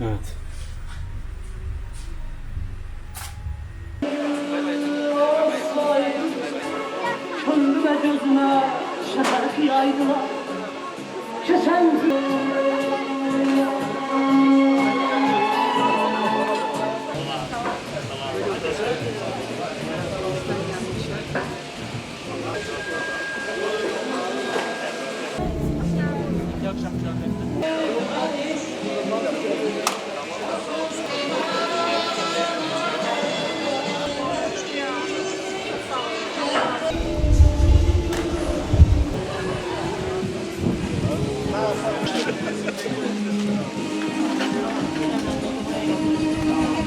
Evet. Gönlüme gözüme şeker yaydılar.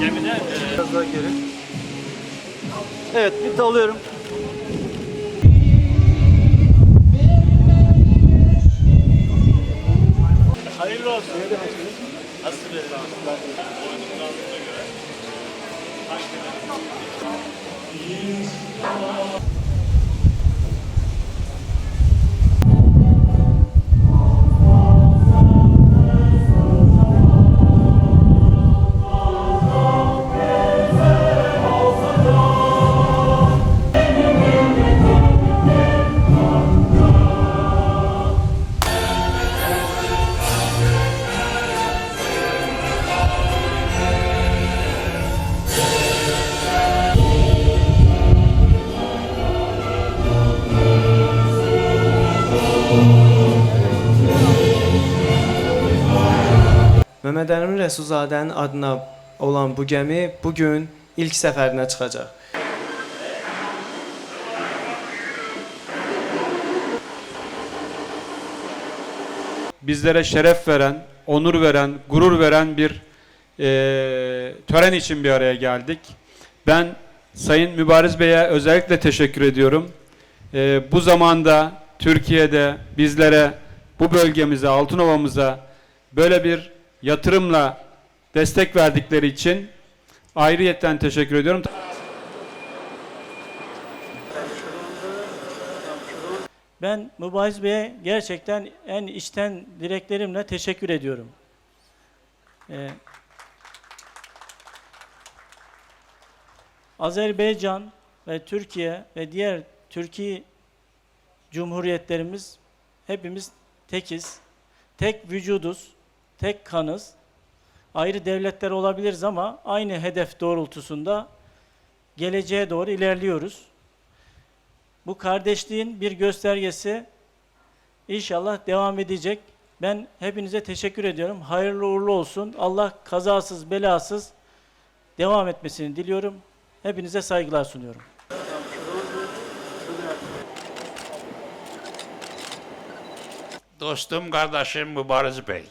Biraz daha geri. Evet, bitti alıyorum. Hayırlı olsun. Nasıl abi? Oyunun göre. Mehmet Əmin Rəsulzadənin adına olan bu gəmi bu gün ilk səfərinə çıxacaq. Bizlere şeref veren, onur veren, gurur veren bir eee, tören için bir araya geldik. Ben Sayın Mübariz Bey'e özellikle teşekkür ediyorum. Eee, bu zamanda Türkiye'de bizlere, bu bölgemize, Altınova'mıza böyle bir yatırımla destek verdikleri için ayrıyetten teşekkür ediyorum. Ben Mübariz Bey'e gerçekten en içten dileklerimle teşekkür ediyorum. Ee, Azerbaycan ve Türkiye ve diğer Türkiye Cumhuriyetlerimiz hepimiz tekiz, tek vücuduz, tek kanız. Ayrı devletler olabiliriz ama aynı hedef doğrultusunda geleceğe doğru ilerliyoruz. Bu kardeşliğin bir göstergesi inşallah devam edecek. Ben hepinize teşekkür ediyorum. Hayırlı uğurlu olsun. Allah kazasız belasız devam etmesini diliyorum. Hepinize saygılar sunuyorum. Dostum, kardeşim Mübariz Bey.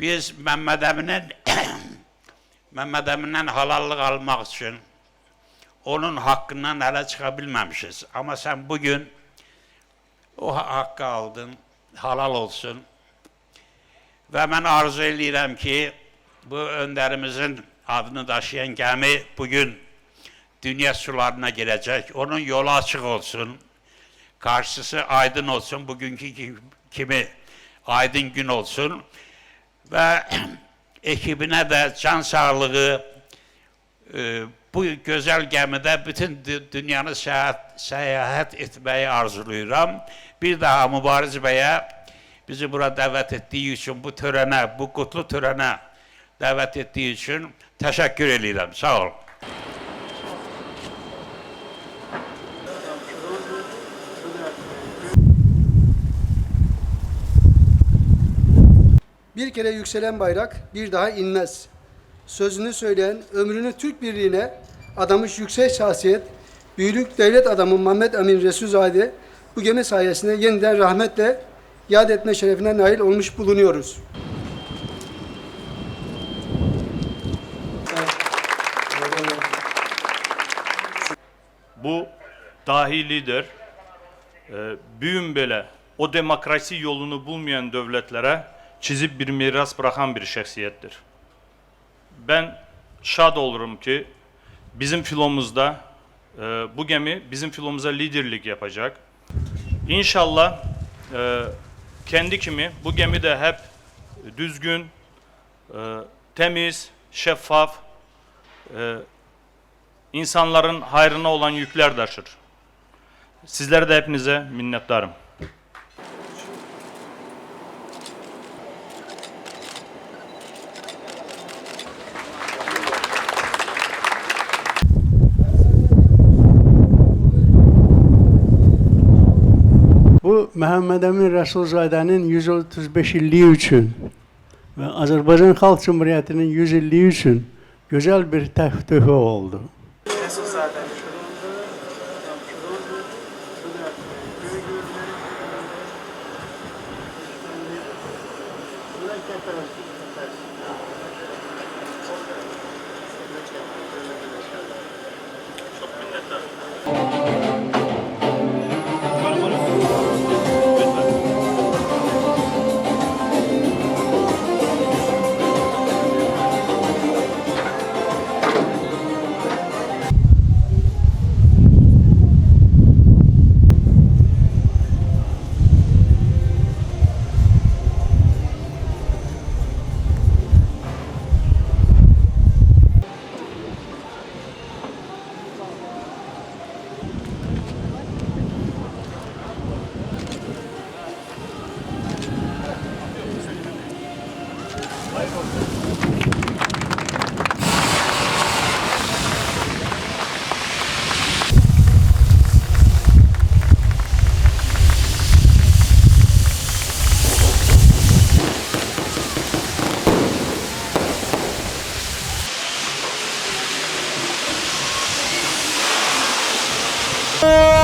Biz Mehmet Emin'in Mehmet Emin'den halallık almak için onun hakkından ele çıkabilmemişiz. Ama sen bugün o ha- hakkı aldın. Halal olsun. Ve ben arzu ediyorum ki bu önderimizin adını taşıyan gemi bugün dünya sularına girecek. Onun yolu açık olsun. Karşısı aydın olsun. Bugünkü ki- kimi aydın gün olsun. Ve ekibine de can sağlığı e, bu güzel gemide bütün dü- dünyanı seyahat, seyahat etmeyi arzuluyorum. Bir daha Mübariz Bey'e bizi burada davet ettiği için bu törene, bu kutlu törene davet ettiği için teşekkür ederim. Sağ ol. Bir kere yükselen bayrak bir daha inmez. Sözünü söyleyen, ömrünü Türk birliğine adamış yüksek şahsiyet, büyük devlet adamı Mehmet Emin Resulzade bu gemi sayesinde yeniden rahmetle yad etme şerefine nail olmuş bulunuyoruz. Bu dahi lider e, büyüm belə o demokrasi yolunu bulmayan devletlere çizip bir miras bırakan bir şəxsiyyətdir. Ben şad olurum ki bizim filomuzda e, bu gemi bizim filomuza liderlik yapacak. İnşallah e, kendi kimi bu gemi de hep düzgün, e, temiz, şeffaf, e, insanların hayrına olan yükler taşır. Sizlere de hepinize minnettarım. Bu Məhəmməd Əmin Rəsulzadənin 135 illiyi üçün və Azərbaycan Xalq Cümhuriyyətinin 100 illiyi üçün gözəl bir töhfə oldu. Oh!